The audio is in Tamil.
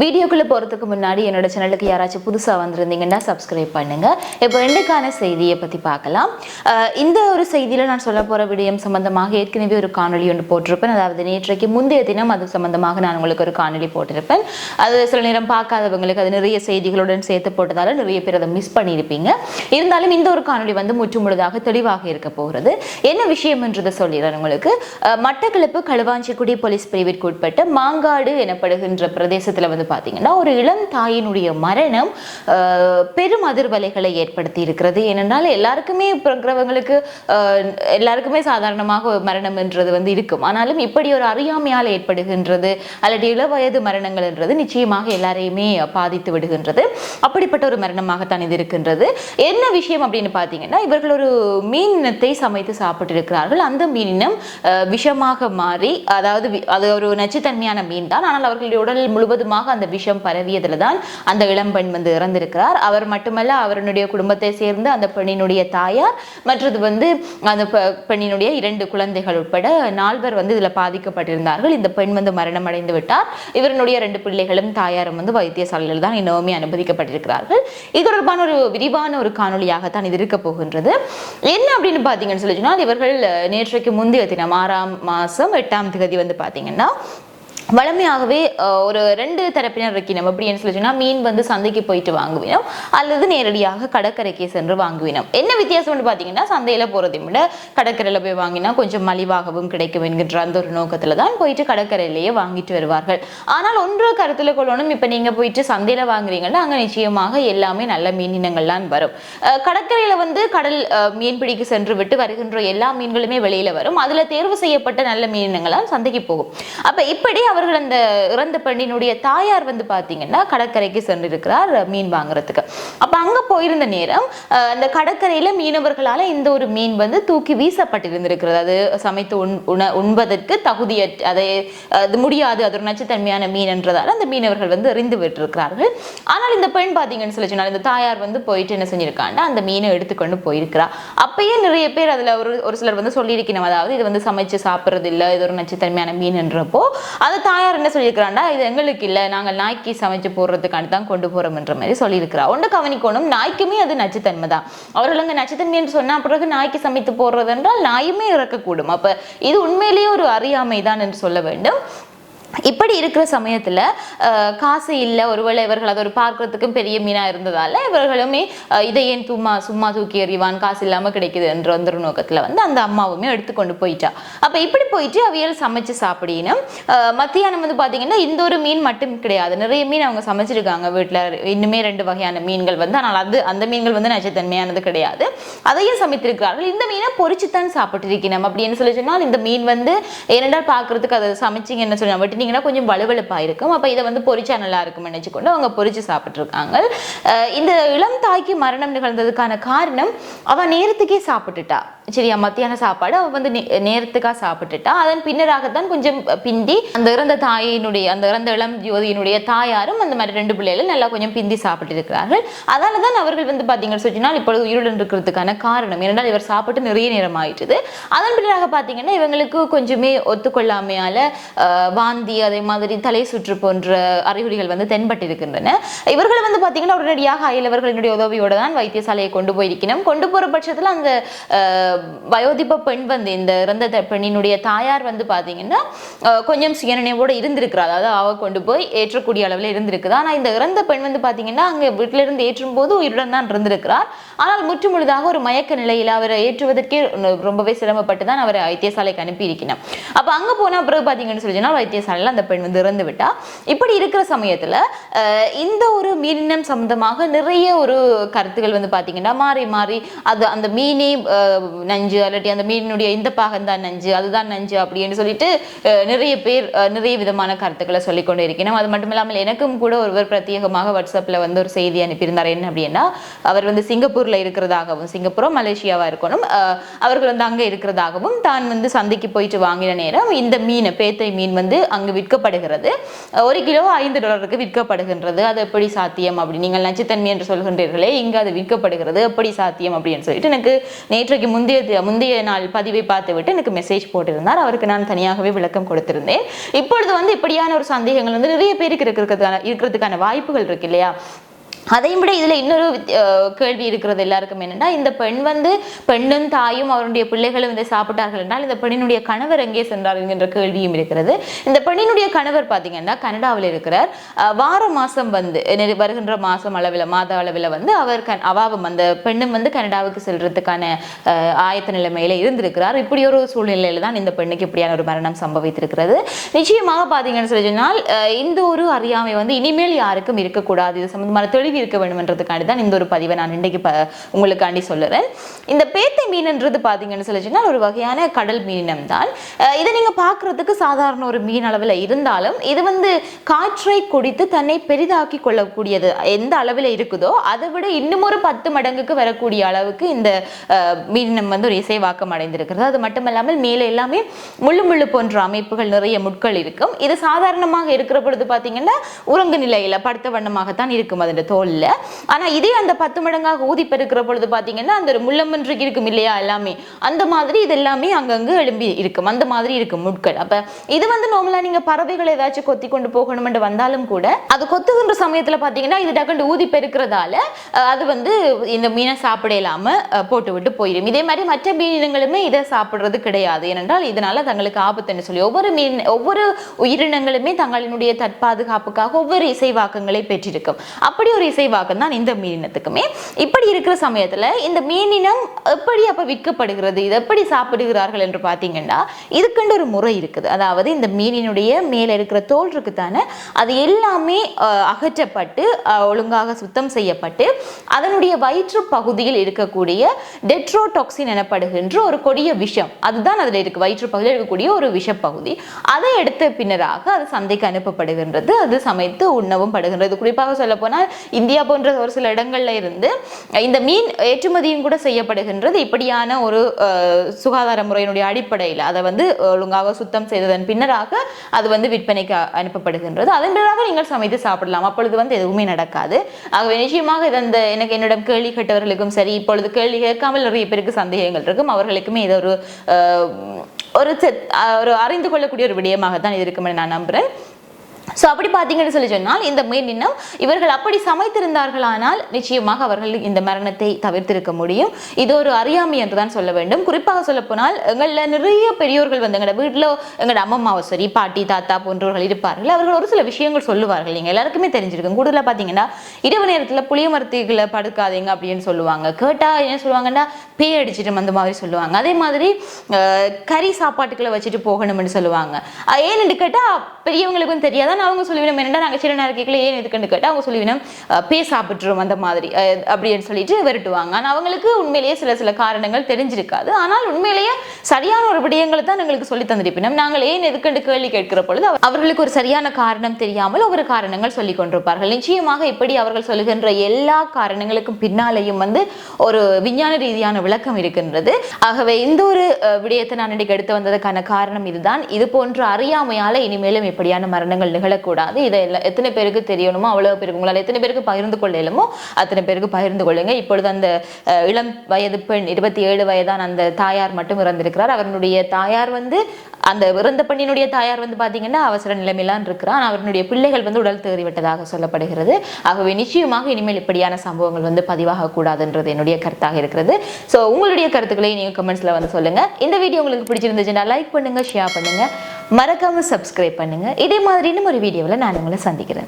வீடியோக்குள்ளே போகிறதுக்கு முன்னாடி என்னோட சேனலுக்கு யாராச்சும் புதுசாக வந்திருந்தீங்கன்னா சப்ஸ்கிரைப் பண்ணுங்க. இப்போ இன்றைக்கான செய்தியை பற்றி பார்க்கலாம். இந்த ஒரு செய்தியில் நான் சொல்ல போகிற விடயம் சம்மந்தமாக ஏற்கனவே ஒரு காணொளி ஒன்று போட்டிருப்பேன். அதாவது நேற்றைக்கு முந்தைய தினம் அது சம்மந்தமாக நான் உங்களுக்கு ஒரு காணொலி போட்டிருப்பேன். அது சில நேரம் பார்க்காதவங்களுக்கு அது நிறைய செய்திகளுடன் சேர்த்து போட்டதால நிறைய பேர் அதை மிஸ் பண்ணியிருப்பீங்க. இருந்தாலும் இந்த ஒரு காணொளி வந்து முற்றுமுழுதாக தெளிவாக இருக்க போகிறது. என்ன விஷயம் என்றதை சொல்லிடுறேன் உங்களுக்கு. மட்டக்களப்பு களுவாஞ்சிக்குடி போலீஸ் பிரிவிற்கு உட்பட்ட மாங்காடு எனப்படுகின்ற பிரதேசத்தில் வந்து பார்த்தீங்கன்னா ஒரு இளம் தாயினுடைய மரணம் பெரும் அதிர்வலைகளை ஏற்படுத்தி இருக்கிறது ஏனென்றால் எல்லாருக்குமே இப்போ எல்லாருக்குமே சாதாரணமாக மரணம் என்றது வந்து இருக்கும். ஆனாலும் இப்படி ஒரு அறியாமையால் ஏற்படுகின்றது அல்லது இள வயது மரணங்கள் என்றது நிச்சயமாக எல்லாரையுமே பாதித்து விடுகின்றது. அப்படிப்பட்ட ஒரு மரணமாகத்தான் இது இருக்கின்றது. என்ன விஷயம் அப்படின்னு பார்த்தீங்கன்னா இவர்கள் ஒரு மீன் இனத்தை சமைத்து சாப்பிட்டிருக்கிறார்கள். அந்த மீனினம் அஹ், விஷமாக மாறி அதாவது அது ஒரு நச்சுத்தன்மையான மீன் தான் ஆனால் அவர்களுடைய உடல் முழுவதுமாக அந்த விஷம் பரவியதில் தான் அந்த இளம்பெண் வந்து இறந்திருக்கிறார். அவர் மட்டுமல்ல அவருடைய குடும்பத்தை சேர்ந்து அந்த பெண்ணினுடைய தாயார் மற்றது வந்து அந்த பெண்ணினுடைய இரண்டு குழந்தைகள் உட்பட நால்வர் வந்து இதில் பாதிக்கப்பட்டிருந்தார்கள். இந்த பெண் வந்து மரணம் அடைந்து விட்டார். இவருடைய ரெண்டு பிள்ளைகளும் தாயாரும் வந்து வைத்தியசாலையில் தான் இன்னுமே அனுமதிக்கப்பட்டிருக்கிறார்கள். இது தொடர்பான ஒரு விரிவான ஒரு காணொலியாகத்தான் இது இருக்க போகின்றது. என்ன அப்படின்னு பார்த்தீங்கன்னு சொல்லி சொன்னால் இவர்கள் நேற்றைக்கு முந்தைய தினம் ஆறாம் மாதம் எட்டாம் தேதி வந்து பார்த்தீங்கன்னா வழமையாகவே ஒரு ரெண்டு தரப்பினர் இருக்கணும் அப்படின்னு சொல்லி சொன்னால் மீன் வந்து சந்தைக்கு போயிட்டு வாங்குவினோம். அல்லது நேரடியாக கடற்கரைக்கு சென்று வாங்குவினோம். என்ன வித்தியாசம்னு பார்த்தீங்கன்னா சந்தையில் போகிறதையும் விட கடற்கரையில் போய் வாங்கினா கொஞ்சம் மலிவாகவும் கிடைக்கும் என்கின்ற அந்த ஒரு நோக்கத்தில் தான் போயிட்டு கடற்கரையிலேயே வாங்கிட்டு வருவார்கள். ஆனால் ஒன்று கருத்தில் கொள்ளணும். இப்போ நீங்கள் போயிட்டு சந்தையில் வாங்குறீங்கன்னா அங்கே நிச்சயமாக எல்லாமே நல்ல மீனினங்கள்லாம் வரும். கடற்கரையில் வந்து கடல் மீன்பிடிக்கு சென்று விட்டு வருகின்ற எல்லா மீன்களுமே வெளியில் வரும். அதில் தேர்வு செய்யப்பட்ட நல்ல மீனினங்கள்லாம் சந்தைக்கு போகும். அப்போ இப்படி அவர்கள் அந்த இறந்த பெண்ணினுடைய தாயார் வந்து பார்த்தீங்கன்னா கடற்கரைக்கு சென்றிருக்கிறார் மீன் வாங்குறதுக்கு. அப்போ அங்க போயிருந்த நேரம் அந்த கடற்கரையில மீனவர்களால இந்த ஒரு மீன் வந்து தூக்கி வீசப்பட்டிருந்திருக்கிறது. அது சமைத்து உண் உண உண்பதற்கு தகுதியற்ற அதை அது முடியாது அது ஒரு நச்சுத்தன்மையான மீனன்றதால அந்த மீனவர்கள் வந்து எறிந்து விட்டிருக்கிறார்கள். ஆனால் இந்த பெண் பாத்தீங்கன்னு சொல்லி சொன்னால் இந்த தாயார் வந்து போயிட்டு என்ன செஞ்சிருக்காங்கன்னா அந்த மீனை எடுத்துக்கொண்டு போயிருக்கிறா. அப்பயே நிறைய பேர் அதுல ஒரு ஒரு சிலர் வந்து சொல்லியிருக்கணும். அதாவது இது வந்து சமைச்சு சாப்பிட்றது இல்லை இது ஒரு நச்சுத்தன்மையான மீன்ன்றப்போ அதை தாயார் என்ன சொல்லியிருக்கிறாண்டா இது எங்களுக்கு இல்லை நாங்கள் நாய்க்கு சமைச்சு போடுறதுக்கான தான் கொண்டு போகிறோம்ன்ற மாதிரி சொல்லியிருக்கிறா. ஒன்று கவனிக்கணும் நாய்க்குமே அது நச்சுத்தன்மை தான். அவர்கள் அங்கே நச்சுத்தன்மை என்று சொன்ன பிறகு நாய்க்கு சமைத்து போடுறது என்றால் நாயுமே இறக்கக்கூடும். அப்போ இது உண்மையிலேயே ஒரு அறியாமை தான் என்று சொல்ல வேண்டும். இப்படி இருக்கிற சமயத்தில் காசு இல்லை ஒருவேளை இவர்கள் அதை ஒரு பார்க்கறதுக்கும் பெரிய மீனாக இருந்ததால இவர்களுமே இதை ஏன் சும்மா சும்மா தூக்கி எறிவான் காசு இல்லாமல் கிடைக்குது என்ற அந்த வந்து அந்த அம்மாவுமே எடுத்துக்கொண்டு போயிட்டா. அப்போ இப்படி போயிட்டு அவியல் சமைச்சு சாப்பிடணும். மத்தியானம் வந்து பார்த்தீங்கன்னா இந்த ஒரு மீன் மட்டும் கிடையாது. நிறைய மீன் அவங்க சமைச்சிருக்காங்க வீட்டில் இன்னுமே ரெண்டு வகையான மீன்கள் வந்து ஆனால் அது அந்த மீன்கள் வந்து நச்சுத்தன்மையானது கிடையாது. அதையும் சமைத்திருக்கிறார்கள். இந்த மீனை பொரிச்சுத்தான் சாப்பிட்டிருக்கணும் அப்படின்னு சொல்லி சொன்னால் இந்த மீன் வந்து ஏனென்றால் பார்க்கறதுக்கு அதை சமைச்சிங்க என்ன சொல்லி வெட்டினீங்கன்னா கொஞ்சம் வலுவலுப்பாக இருக்கும் அப்போ இதை வந்து பொரிச்சா நல்லா இருக்கும் நினச்சிக்கொண்டு அவங்க பொரிச்சு சாப்பிட்ருக்காங்க இந்த இளம் தாய்க்கு மரணம் நிகழ்ந்ததுக்கான காரணம் அவன் நேரத்துக்கே சாப்பிட்டுட்டா. சரியா மத்தியான சாப்பாடு அவ வந்து நே- நேரத்துக்காக சாப்பிட்டுட்டா. அதன் பின்னராகத்தான் கொஞ்சம் பிந்தி அந்த இறந்த தாயினுடைய அந்த இறந்த இளம் ஜோதியினுடைய தாயாரும் அந்த மாதிரி ரெண்டு பிள்ளைகளும் நல்லா கொஞ்சம் பிந்தி சாப்பிட்டு இருக்கிறார்கள். அதனால தான் அவர்கள் வந்து பார்த்தீங்கன்னு சொன்னால் இப்பொழுது உயிருடன் இருக்கிறதுக்கான காரணம். ஏனென்றால் இவர் சாப்பிட்டு நிறைய நேரம் ஆயிட்டுது. அதன் பின்னராக பார்த்தீங்கன்னா இவங்களுக்கு கொஞ்சமே ஒத்துக்கொள்ளாமையால வாந்தி அதே மாதிரி தலை சுற்று போன்ற அறிகுறிகள் வந்து தென்பட்டிருக்கின்றன. இவர்கள் வந்து பார்த்தீங்கன்னா உடனடியாக அயலவர்களினுடைய உதவியோடு தான் வைத்தியசாலையை கொண்டு போயிருக்கணும். கொண்டு போற பட்சத்தில் அந்த வயோதிப பெண் வந்து இந்த இறந்த த- பெண்ணினுடைய தாயார் வந்து பார்த்தீங்கன்னா கொஞ்சம் சுயநினைவோடு இருந்திருக்கிறார் அதாவது அவ கொண்டு போய் ஏற்றக்கூடிய அளவில் இருந்திருக்குது. ஆனால் இந்த இறந்த பெண் வந்து பார்த்தீங்கன்னா அங்கே வீட்டிலிருந்து ஏற்றும் போது உயிருடன் தான் இருந்திருக்கிறார் ஆனால் முற்று முழுதாக ஒரு மயக்க நிலையில் அவரை ஏற்றுவதற்கே ரொம்பவே சிரமப்பட்டு தான் அவரை வைத்தியசாலைக்கு அனுப்பி இருக்கணும் அப்போ அங்கே போன பிறகு பார்த்தீங்கன்னு சொல்லி வைத்தியசாலையில் அந்த பெண் வந்து இறந்து விட்டா. இப்படி இருக்கிற சமயத்தில் இந்த ஒரு மீனினம் சம்பந்தமாக நிறைய ஒரு கருத்துகள் வந்து பார்த்தீங்கன்னா மாறி மாறி அது அந்த மீனே நஞ்சு அல்லாட்டி அந்த மீனினுடைய இந்த பாகம் தான் நஞ்சு அதுதான் நஞ்சு அப்படின்னு சொல்லிட்டு நிறைய பேர் நிறைய விதமான கருத்துக்களை சொல்லிக்கொண்டு இருக்கணும் அது மட்டும் இல்லாமல் எனக்கும் கூட ஒருவர் பிரத்யேகமாக வாட்ஸ்அப்பில் வந்து ஒரு செய்தி அனுப்பியிருந்தார். என்ன அப்படின்னா அவர் வந்து சிங்கப்பூரில் இருக்கிறதாகவும் சிங்கப்பூரோ மலேசியாவாக இருக்கணும் அவர்கள் வந்து அங்கே இருக்கிறதாகவும் தான் வந்து சந்தைக்கு போயிட்டு வாங்கின நேரம் இந்த மீன் பேத்தை மீன் வந்து அங்கு விற்கப்படுகிறது. ஒரு கிலோ ஐந்து டாலருக்கு விற்கப்படுகின்றது. அது எப்படி சாத்தியம் அப்படி நீங்கள் நச்சுத்தன்மை என்று சொல்கின்றீர்களே இங்கே அது விற்கப்படுகிறது. எப்படி சாத்தியம் அப்படின்னு சொல்லிட்டு எனக்கு நேற்றைக்கு முந்தைய முந்தைய முந்தைய நாள் பதிவை பார்த்துவிட்டு எனக்கு மெசேஜ் போட்டிருந்தார். அவருக்கு நான் தனியாகவே விளக்கம் கொடுத்திருந்தேன். இப்பொழுது வந்து இப்படியான ஒரு சந்தேகங்கள் வந்து நிறைய பேருக்கு இருக்கிறதுக்கான இருக்கிறதுக்கான வாய்ப்புகள் இருக்கு இல்லையா? அதையும் விட இதுல இன்னொரு கேள்வி இருக்கிறது எல்லாருக்கும் என்னென்னா இந்த பெண் வந்து பெண்ணும் தாயும் அவருடைய பிள்ளைகளும் இதை சாப்பிட்டார்கள் என்றால் இந்த பெண்ணினுடைய கணவர் எங்கே சென்றார் என்கின்ற கேள்வியும் இருக்கிறது. இந்த பெண்ணினுடைய கணவர் பாத்தீங்கன்னா கனடாவில் இருக்கிறார். வார மாதம் வந்து வருகின்ற மாதம் அளவில் மாத அளவில் வந்து அவர் கன் அவாவும் அந்த பெண்ணும் வந்து கனடாவுக்கு செல்றதுக்கான ஆயத்த நிலைமையில் இருந்திருக்கிறார். இப்படி ஒரு சூழ்நிலையில் தான் இந்த பெண்ணுக்கு இப்படியான ஒரு மரணம் சம்பவித்திருக்கிறது. நிச்சயமாக பாத்தீங்கன்னு சொல்லி சொன்னால் இந்த ஒரு அறியாமை வந்து இனிமேல் யாருக்கும் இருக்கக்கூடாது. இது சம்பந்தமான தெளிவு இருக்க வேண்டும்ன்றதுக்காண்டி தான் இந்த ஒரு பதிவை நான் இன்றைக்கு ப உங்களுக்காண்டி சொல்லுறேன். இந்த பேத்தை மீன்ன்றது பாத்தீங்கன்னு சொல்லி ஒரு வகையான கடல் மீனம் தான் இதை நீங்க பார்க்குறதுக்கு சாதாரண ஒரு மீன் அளவில் இருந்தாலும் இது வந்து காற்றை குடித்து தன்னை பெரிதாக்கி கொள்ளக்கூடியது எந்த அளவில் இருக்குதோ அதை விட இன்னும் ஒரு பத்து மடங்குக்கு வரக்கூடிய அளவுக்கு இந்த மீனம் மீனினம் வந்து ஒரு இசைவாக்கம் அடைந்திருக்கிறது. அது மட்டுமல்லாமல் மேலே எல்லாமே முள்ளு முள்ளு போன்ற அமைப்புகள் நிறைய முட்கள் இருக்கும். இது சாதாரணமாக இருக்கிற பொழுது பார்த்தீங்கன்னா உறங்கு நிலையில் படுத்த வண்ணமாகத்தான் இருக்கும். அதோட தோலில் ஆனா இதே அந்த பத்து மடங்காக ஊதி பெருக்கிற பொழுது பார்த்தீங்கன்னா அந்த ஒரு முள்ளமன்று இருக்கும் இல்லையா எல்லாமே? அந்த மாதிரி இது எல்லாமே அங்கங்க எழும்பி இருக்கும். அந்த மாதிரி இருக்கும் முட்கள். அப்போ இது வந்து நார்மலாக நீங்க பறவைகளை ஏதாச்சும் கொத்தி கொண்டு போகணும்னு வந்தாலும் கூட அது கொத்துகின்ற சமயத்துல பாத்தீங்கன்னா இது டக்குண்டு ஊதி பெருக்கிறதால அது வந்து இந்த மீனை சாப்பிட இல்லாம போட்டு விட்டு போயிடும் இதே மாதிரி மற்ற மீனினங்களுமே இதை சாப்பிடுறது கிடையாது. ஏனென்றால் இதனால தங்களுக்கு ஆபத்துன்னு சொல்லி ஒவ்வொரு மீன் ஒவ்வொரு உயிரினங்களுமே தங்களினுடைய தற்பாதுகாப்புக்காக ஒவ்வொரு இசைவாக்கங்களை பெற்றிருக்கும். அப்படி ஒரு இசைவாக்கம் தான் இந்த மீனினத்துக்குமே. இப்படி இருக்கிற சமயத்துல இந்த மீனினம் எப்படி அப்ப விற்கப்படுகிறது இது எப்படி சாப்பிடுகிறார்கள் என்று பார்த்தீங்கன்னா இதுக்குண்டு ஒரு முறை இருக்குது. அதாவது இந்த மீனினுடைய மேல இருக்கிற தோல் இருக்குதானே அது எல்லாமே அகற்றப்பட்டு ஒழுங்காக சுத்தம் செய்யப்பட்டு அதனுடைய வயிற்று பகுதியில் இருக்கக்கூடிய டெட்ரோடாக்சின் எனப்படுகின்ற ஒரு கொடிய விஷம் அதுதான் அதில் இருக்கு. வயிற்று பகுதியில் இருக்கக்கூடிய ஒரு விஷப்பகுதி. அதை எடுத்த பின்னராக அது சந்தைக்கு அனுப்பப்படுகின்றது அது சமைத்து உண்ணவும் படுகின்றது. குறிப்பாக சொல்ல போனால் இந்தியா போன்ற ஒரு சில இடங்கள்ல இருந்து இந்த மீன் ஏற்றுமதியும் கூட செய்யப்படுகின்றது. இப்படியான ஒரு சுகாதார முறையினுடைய அடிப்படையில் அதை வந்து ஒழுங்காக சுத்தம் செய்ததன் பின்னராக அது வந்து விற்பனைக்கு அனுப்பப்படுகின்றது. அதன் பிறகு நீங்கள் சமைத்து சாப்பிடலாம். அப்பொழுது வந்து எதுவுமே நடக்காது. ஆகவே நிச்சயமாக இது அந்த எனக்கு என்னிடம் கேள்வி கேட்டவர்களுக்கும் சரி இப்பொழுது கேள்வி கேட்காமல் நிறைய பேருக்கு சந்தேகங்கள் இருக்கும். அவர்களுக்குமே இது ஒரு ஒரு செத்- ஒரு அறிந்து கொள்ளக்கூடிய ஒரு விடயமாக தான் இது இருக்கும் என நான் நம்புறேன். ஸோ அப்படி பார்த்தீங்கன்னு சொல்லி சொன்னால் இந்த மீனினம் இவர்கள் அப்படி சமைத்திருந்தார்களானால் நிச்சயமாக அவர்கள் இந்த மரணத்தை தவிர்த்திருக்க முடியும். இது ஒரு அறியாமை என்று தான் சொல்ல வேண்டும். குறிப்பாக சொல்ல போனால் எங்களில் நிறைய பெரியோர்கள் வந்து எங்களோட வீட்டில் எங்களோட அம்மம்மாவை சரி பாட்டி தாத்தா போன்றவர்கள் இருப்பார்கள். அவர்கள் ஒரு சில விஷயங்கள் சொல்லுவார்கள். நீங்கள் எல்லாருக்குமே தெரிஞ்சிருக்கும். கூடுதலாக பார்த்தீங்கன்னா இரவு நேரத்தில் புளிய மரத்துகளை படுக்காதீங்க அப்படின்னு சொல்லுவாங்க. கேட்டால் என்ன சொல்லுவாங்கன்னா பேய் அடிச்சிட்டு அந்த மாதிரி சொல்லுவாங்க. அதே மாதிரி கறி சாப்பாட்டுக்களை வச்சுட்டு போகணும்னு சொல்லுவாங்க. ஏன்னு கேட்டால் பெரியவங்களுக்கும் தெரியாதான் அவங்க சொல்லிவிடும் என்னடா நாங்கள் சின்ன நேரத்தில் ஏன் எதுக்குன்னு கேட்டால் அவங்க சொல்லிவிடும் பே சாப்பிட்டுரும் அந்த மாதிரி அப்படின்னு சொல்லிட்டு விரட்டுவாங்க. ஆனால் அவங்களுக்கு உண்மையிலேயே சில சில காரணங்கள் தெரிஞ்சிருக்காது. ஆனால் உண்மையிலேயே சரியான ஒரு விடயங்களை தான் எங்களுக்கு சொல்லி தந்திருப்பினோம். நாங்கள் ஏன் எதுக்குன்னு கேள்வி கேட்கிற பொழுது அவர்களுக்கு ஒரு சரியான காரணம் தெரியாமல் ஒவ்வொரு காரணங்கள் சொல்லிக் கொண்டிருப்பார்கள். நிச்சயமாக இப்படி அவர்கள் சொல்லுகின்ற எல்லா காரணங்களுக்கும் பின்னாலேயும் வந்து ஒரு விஞ்ஞான ரீதியான விளக்கம் இருக்கின்றது. ஆகவே இந்த ஒரு விடயத்தை நான் இன்னைக்கு எடுத்து வந்ததுக்கான காரணம் இதுதான். இது போன்ற அறியாமையால இனிமேலும் இப்படியான மரணங்கள் நிகழக்கூடாது இதை எல்லாம் எத்தனை பேருக்கு தெரியணுமோ அவ்வளோ பேருக்கு உங்களால் எத்தனை பேருக்கு பகிர்ந்து கொள்ள இயலுமோ அத்தனை பேருக்கு பகிர்ந்து கொள்ளுங்க. இப்பொழுது அந்த இளம் வயது பெண் இருபத்தி ஏழு வயதான அந்த தாயார் மட்டும் இறந்திருக்கிறார். அவருடைய தாயார் வந்து அந்த இறந்த பெண்ணினுடைய தாயார் வந்து பார்த்தீங்கன்னா அவசர நிலைமையிலாம் இருக்கிறார் அவருடைய பிள்ளைகள் வந்து உடல் தேறிவிட்டதாக சொல்லப்படுகிறது. ஆகவே நிச்சயமாக இனிமேல் இப்படியான சம்பவங்கள் வந்து பதிவாக கூடாதுன்றது என்னுடைய கருத்தாக இருக்கிறது. ஸோ உங்களுடைய கருத்துக்களை நீங்கள் கமெண்ட்ஸில் வந்து சொல்லுங்கள் இந்த வீடியோ உங்களுக்கு பிடிச்சிருந்துச்சுன்னா லைக் பண்ணுங்கள் ஷேர் பண்ணுங்கள் மறக்காமல் சப்ஸ்கிரைப் பண்ணுங்க. இதே மாதிரி இன்னும் ஒரு வீடியோவில் நான் உங்களை சந்திக்கிறேன்.